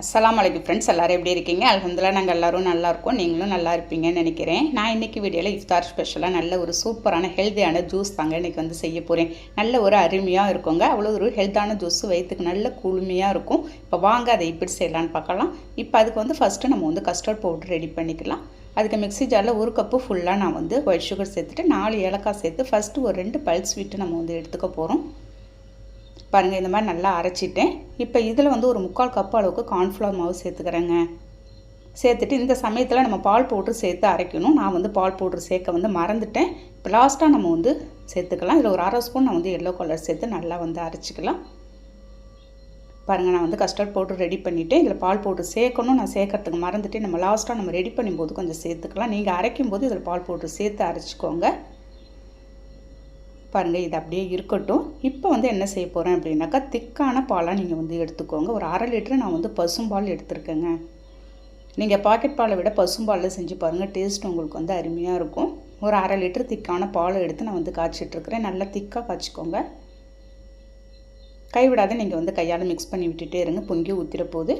அஸ்லாம் வலைக்கு ஃப்ரெண்ட்ஸ் எல்லோரும் எப்படி இருக்கீங்க? அல்ஹம்துலில்லாஹ் நாங்கள் எல்லோரும் நல்லா இருக்கோம். நீங்களும் நல்லா இருப்பீங்கன்னு நினைக்கிறேன். நான் இன்றைக்கி வீடியோவில் இஃப்தார் ஸ்பெஷலாக நல்ல ஒரு சூப்பரான ஹெல்த்தியான ஜூஸ் தாங்க இன்றைக்கி வந்து செய்ய போகிறேன் நல்ல ஒரு அருமையாக இருக்குங்க. அவ்வளோ ஒரு ஹெல்த்தான ஜூஸ் வயிற்றுக்கு நல்ல குளுமையாக இருக்கும். இப்போ வாங்க அதை இப்படி செய்யலான்னு பார்க்கலாம். இப்போ அதுக்கு வந்து ஃபஸ்ட்டு நம்ம வந்து கஸ்டர்ட் பவுடர் ரெடி பண்ணிக்கலாம். அதுக்கு மிக்ஸி ஜாரில் ஒரு கப்பு ஃபுல்லாக நான் வந்து ஒயிட் சுகர் சேர்த்துட்டு நாலு ஏலக்காய் சேர்த்து ஃபஸ்ட்டு ஒரு ரெண்டு பல்ஸ் ஸ்வீட்டு நம்ம வந்து எடுத்துக்க போகிறோம் பாருங்கள் இந்த மாதிரி நல்லா அரைச்சிட்டேன். இப்போ இதில் வந்து ஒரு முக்கால் கப் அளவுக்கு கார்ன்ஃப்ளவர் மாவு சேர்த்துக்கிறேங்க. சேர்த்துட்டு இந்த சமயத்தில் நம்ம பால் பவுட்ரு சேர்த்து அரைக்கணும். நான் வந்து பால் பவுட்ரு சேர்க்க வந்து மறந்துட்டேன். இப்போ லாஸ்ட்டாக நம்ம வந்து சேர்த்துக்கலாம். இதில் ஒரு அரை ஸ்பூன் நான் வந்து எல்லோ கலர் சேர்த்து நல்லா வந்து அரைச்சிக்கலாம். பாருங்கள் நான் வந்து கஸ்டர்ட் பவுட்ரு ரெடி பண்ணிவிட்டேன் இதில் பால் பவுட்ரு சேர்க்கணும். நான் சேர்க்கறதுக்கு மறந்துட்டு நம்ம லாஸ்ட்டாக நம்ம ரெடி பண்ணும்போது கொஞ்சம் சேர்த்துக்கலாம். நீங்கள் அரைக்கும் போது இதில் பால் பவுட்ரு சேர்த்து அரைச்சிக்கோங்க. பாருங்கள் இது அப்படியே இருக்கட்டும். இப்போ வந்து என்ன செய்ய போகிறேன் அப்படின்னாக்கா திக்கான பாலாக நீங்கள் வந்து எடுத்துக்கோங்க. ஒரு அரை லிட்டரு நான் வந்து பசும்பால் எடுத்துருக்கேங்க. நீங்கள் பாக்கெட் பாலை விட பசும்பாலில் செஞ்சு பாருங்கள் டேஸ்ட் உங்களுக்கு வந்து அருமையாக இருக்கும். ஒரு அரை லிட்டர் திக்கான பாலை எடுத்து நான் வந்து காய்ச்சிட்ருக்கிறேன். நல்லா திக்காக காய்ச்சிக்கோங்க. கைவிடாத நீங்கள் வந்து கையால் மிக்ஸ் பண்ணி விட்டுட்டே இருங்க. பொங்கி ஊற்றிட போது.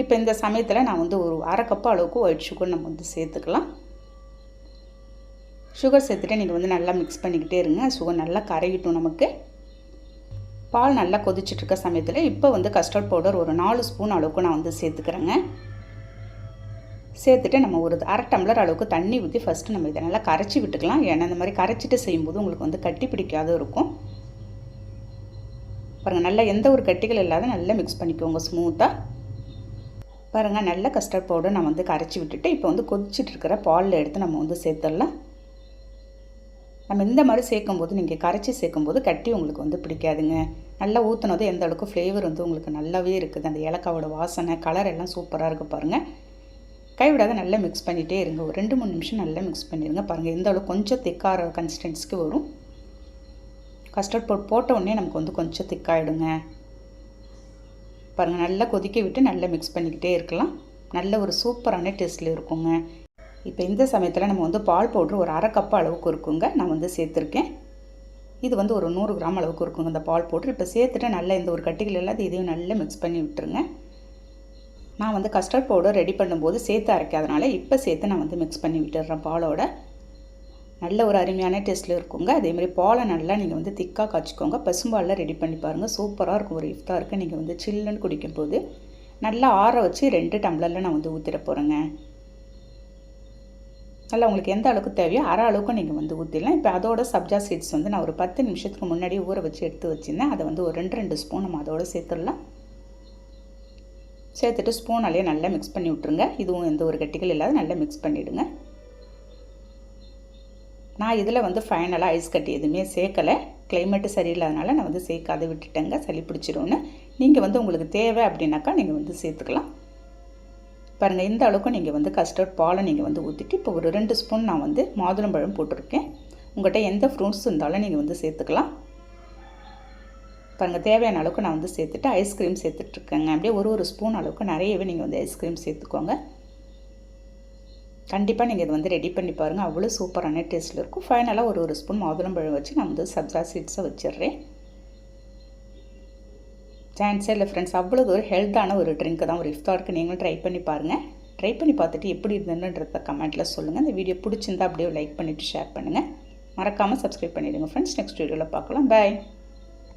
இப்போ இந்த சமயத்தில் நான் வந்து ஒரு அரை கப்பு அளவுக்கு ஒயிட் சுகர் நம்ம வந்து சேர்த்துக்கலாம். சுகர் சேர்த்துட்டு நீங்கள் வந்து நல்லா மிக்ஸ் பண்ணிக்கிட்டே இருங்க. சுகர் நல்லா கரையிட்டும் நமக்கு. பால் நல்லா கொதிச்சிட்ருக்க சமயத்தில் இப்போ வந்து கஸ்டர்ட் பவுடர் ஒரு நாலு ஸ்பூன் அளவுக்கு நான் வந்து சேர்த்துக்கிறேங்க. சேர்த்துட்டு நம்ம ஒரு அரை டம்ளர் அளவுக்கு தண்ணி ஊற்றி ஃபஸ்ட்டு நம்ம இதை நல்லா கரைச்சி விட்டுக்கலாம். ஏன்னா இந்த மாதிரி கரைச்சிட்டு செய்யும்போது உங்களுக்கு வந்து கட்டி பிடிக்காத இருக்கும். பாருங்கள் நல்லா எந்த ஒரு கட்டிகள் இல்லாத நல்லா மிக்ஸ் பண்ணிக்கோங்க ஸ்மூத்தாக பாருங்கள் நல்ல கஸ்டர்ட் பவுடர் நான் வந்து கரைச்சி விட்டுட்டு இப்போ வந்து கொதிச்சுட்டு இருக்கிற பாலில் எடுத்து நம்ம வந்து சேர்த்துடலாம். நம்ம இந்த மாதிரி சேர்க்கும்போது நீங்கள் கரைச்சி சேர்க்கும்போது கட்டி உங்களுக்கு வந்து பிடிக்காதுங்க. நல்லா ஊற்றுனது எந்த அளவுக்கு ஃப்ளேவர் வந்து உங்களுக்கு நல்லாவே இருக்குது. அந்த ஏலக்காவோட வாசனை கலர் எல்லாம் சூப்பராக இருக்குது பாருங்கள் கைவிடாத நல்லா மிக்ஸ் பண்ணிகிட்டே இருங்க. ஒரு ரெண்டு மூணு நிமிஷம் நல்லா மிக்ஸ் பண்ணிடுங்க பாருங்கள் எந்த அளவுக்கு கொஞ்சம் திக்காக கன்சிஸ்டன்சிக்கு வரும். கஸ்டர்ட் போட் போட்ட உடனே நமக்கு வந்து கொஞ்சம் திக்காயிடுங்க பாருங்கள் நல்லா கொதிக்க விட்டு நல்லா மிக்ஸ் பண்ணிக்கிட்டே இருக்கலாம். நல்ல ஒரு சூப்பரான டேஸ்ட்டில் இருக்குங்க. இப்போ இந்த சமயத்தில் நம்ம வந்து பால் பவுட்ரு ஒரு அரை கப் அளவுக்கு இருக்குங்க. நான் வந்து சேர்த்துருக்கேன். இது வந்து ஒரு நூறு கிராம் அளவுக்கு இருக்குங்க இந்த பால் பவுட்ரு. இப்போ சேர்த்துட்டு நல்லா இந்த ஒரு கட்டிகள் இல்லாத இதையும் நல்லா மிக்ஸ் பண்ணி விட்டுருங்க. நான் வந்து கஸ்டர்ட் பவுடர் ரெடி பண்ணும்போது சேர்த்து அரைக்காதனால இப்போ சேர்த்து நான் வந்து மிக்ஸ் பண்ணி விட்டுடுறேன் பாலோட. நல்ல ஒரு அருமையான டேஸ்ட்டில் இருக்குங்க. அதேமாதிரி பாலை நல்லா நீங்கள் வந்து திக்காக காய்ச்சிக்கோங்க. பசும்பாலில் ரெடி பண்ணி பாருங்கள் சூப்பராக இருக்கும். ஒரு இஃப்தாக இருக்குது நீங்கள் வந்து சில்லுன்னு குடிக்கும்போது. நல்லா ஆற வச்சு ரெண்டு டம்ளரில் நான் வந்து ஊற்றிட போகிறேங்க நல்லா உங்களுக்கு எந்த அளவுக்கு தேவையோ அரை அளவுக்கு நீங்கள் வந்து ஊற்றிடலாம் இப்போ அதோட சப்ஜா சீட்ஸ் வந்து நான் ஒரு பத்து நிமிஷத்துக்கு முன்னாடி ஊற வச்சு எடுத்து வச்சுருந்தேன். அதை வந்து ஒரு ரெண்டு ரெண்டு ஸ்பூன் நம்ம அதோடு சேர்த்துடலாம். சேர்த்துட்டு ஸ்பூனாலேயே நல்லா மிக்ஸ் பண்ணி விட்ருங்க இதுவும் எந்த ஒரு கட்டிகள் இல்லாத நல்லா மிக்ஸ் பண்ணிவிடுங்க நான் இதில் வந்து ஃபைனலாக ஐஸ் கட்டி எதுவுமே சேர்க்கலை. கிளைமேட்டு சரியில்லாதனால நான் வந்து சேர்க்காத விட்டுட்டேங்க. சளி பிடிச்சிரும்னு. நீங்கள் வந்து உங்களுக்கு தேவை அப்படின்னாக்கா நீங்கள் வந்து சேர்த்துக்கலாம். பாருங்கள் இந்த அளவுக்கு நீங்கள் வந்து கஸ்டர்ட் பாலை நீங்கள் வந்து ஊற்றிட்டு இப்போ ஒரு ரெண்டு ஸ்பூன் நான் வந்து மாதுளம்பழம் போட்டிருக்கேன். உங்கள்கிட்ட எந்த ஃப்ரூட்ஸ் இருந்தாலும் நீங்கள் வந்து சேர்த்துக்கலாம். பாருங்கள் தேவையான அளவுக்கு நான் வந்து சேர்த்துட்டு ஐஸ்கிரீம் சேர்த்துட்ருக்கேங்க. அப்படியே ஒரு ஒரு ஸ்பூன் அளவுக்கு நிறையவே நீங்கள் வந்து ஐஸ்கிரீம் சேர்த்துக்கோங்க. கண்டிப்பாக நீங்கள் இது வந்து ரெடி பண்ணி பாருங்கள் அவ்வளோ சூப்பரான டேஸ்ட்டில் இருக்கும். ஃபைனலாக ஒரு ஒரு ஸ்பூன் மாதுளம்பழம் வச்சு நான் வந்து சப்ஜா சீட்ஸை வச்சிடுறேன். சான்ஸே இல்லை ஃப்ரெண்ட்ஸ் அவ்வளோ ஒரு ஹெல்த்தான ஒரு ட்ரிங்க்கு தான் ஒரு இஃப்தாருக்கு நீங்களும் ட்ரை பண்ணி பாருங்கள் ட்ரை பண்ணி பார்த்துட்டு எப்படி இருந்ததுன்றத கமெண்ட்டில் சொல்லுங்கள் இந்த வீடியோ பிடிச்சிருந்தா அப்படியே லைக் பண்ணிவிட்டு ஷேர் பண்ணுங்கள் மறக்காமல் சப்ஸ்கிரைப் பண்ணிவிடுங்க ஃப்ரெண்ட்ஸ் நெக்ஸ்ட் வீடியோவில் பார்க்கலாம். பாய்